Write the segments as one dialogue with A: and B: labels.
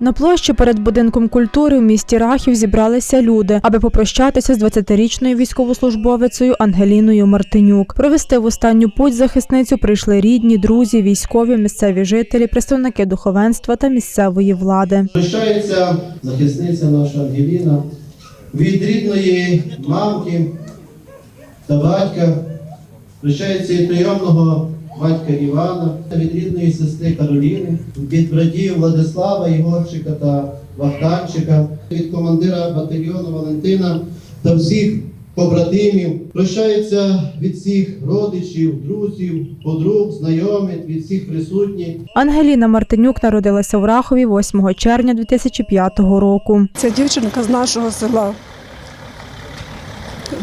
A: На площі перед будинком культури в місті Рахів зібралися люди, аби попрощатися з 20-річною військовослужбовицею Ангеліною Мартинюк. Провести в останню путь захисницю прийшли рідні, друзі, військові, місцеві жителі, представники духовенства та місцевої влади.
B: Прощається захисниця наша Ангеліна від рідної мамки та батька. Прощається і прийомного батька Івана, від рідної сестри Кароліни, від братів Владислава, Ігорчика та Вахтанчика, від командира батальйону Валентина та всіх побратимів. Прощається від всіх родичів, друзів, подруг, знайомих, від всіх присутніх.
A: Ангеліна Мартинюк народилася в Рахові 8 червня 2005 року.
C: Це дівчинка з нашого села.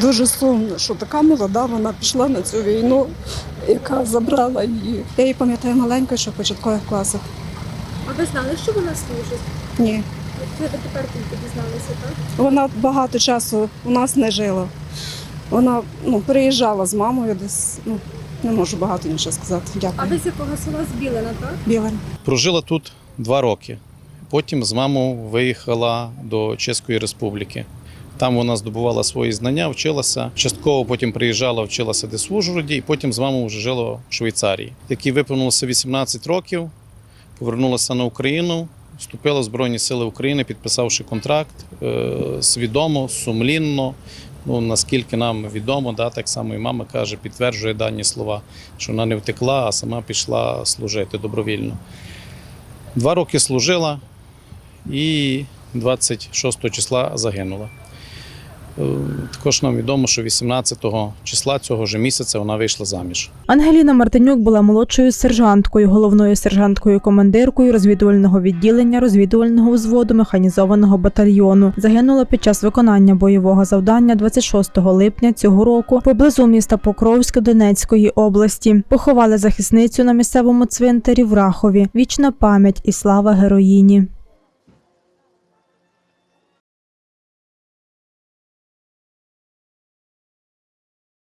C: Дуже сумно, що така молода вона пішла на цю війну, яка забрала її. Я її пам'ятаю маленькою, що в початкових класах.
D: А ви знали, що вона служить?
C: Ні.
D: Ви тепер тільки дізналися, так?
C: Вона багато часу у нас не жила. Вона ну, переїжджала з мамою десь. Ну, не можу багато нічого сказати.
D: А
C: Дякую.
D: ви з якого села з Білина, так?
C: Білень.
E: Прожила тут два роки. Потім з мамою виїхала до Чеської Республіки. Там вона здобувала свої знання, вчилася. Частково потім приїжджала, вчилася десь в Ужгороді, і потім з мамою вже жила в Швейцарії. Якій виповнилося 18 років, повернулася на Україну, вступила в Збройні Сили України, підписавши контракт е, свідомо, сумлінно. Ну, наскільки нам відомо, да, так само і мама каже, підтверджує дані слова, що вона не втекла, а сама пішла служити добровільно. Два роки служила і 26 числа загинула. Е, Також нам відомо, що 18 числа цього ж місяця вона вийшла заміж.
A: Ангеліна Мартинюк була молодшою сержанткою, головною сержанткою командиркою розвідувального відділення розвідувального взводу механізованого батальйону. Загинула під час виконання бойового завдання 26 липня цього року поблизу міста Покровськ Донецької області. Поховали захисницю на місцевому цвинтарі в Рахові. Вічна пам'ять і слава героїні.